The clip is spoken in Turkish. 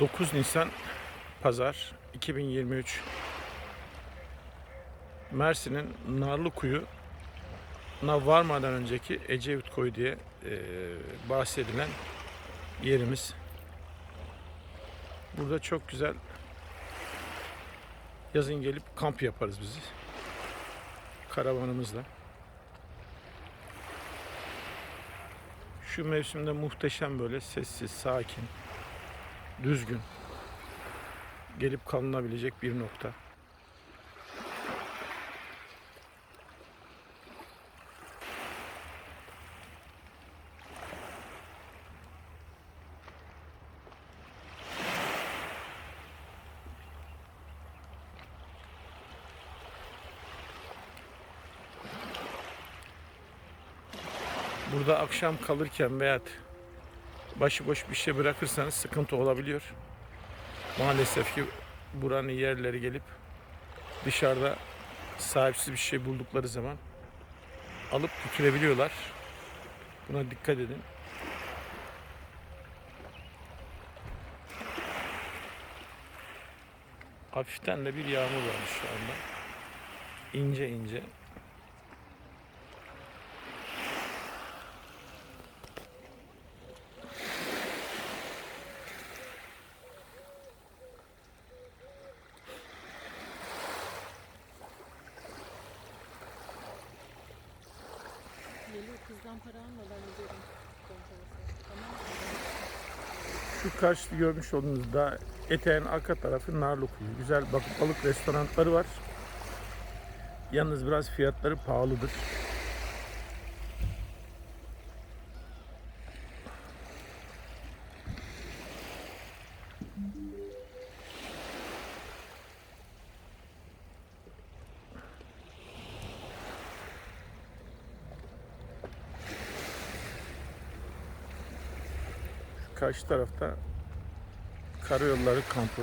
9 Nisan Pazar 2023 Mersin'in Narlıkuyu'na varmadan önceki Ecevit Koyu diye e, bahsedilen yerimiz. Burada çok güzel yazın gelip kamp yaparız biz. Karavanımızla. Şu mevsimde muhteşem böyle sessiz, sakin, düzgün gelip kalınabilecek bir nokta. Burada akşam kalırken veya başıboş bir şey bırakırsanız sıkıntı olabiliyor. Maalesef ki buranın yerleri gelip dışarıda sahipsiz bir şey buldukları zaman alıp götürebiliyorlar. Buna dikkat edin. Hafiften de bir yağmur varmış şu anda. İnce ince. Kızdan para almadan? Şu karşıda görmüş olduğunuz da eteğin arka tarafı Narlıkuyu. Güzel bakıp balık restoranları var. Yalnız biraz fiyatları pahalıdır. Karşı tarafta Karayolları kampı.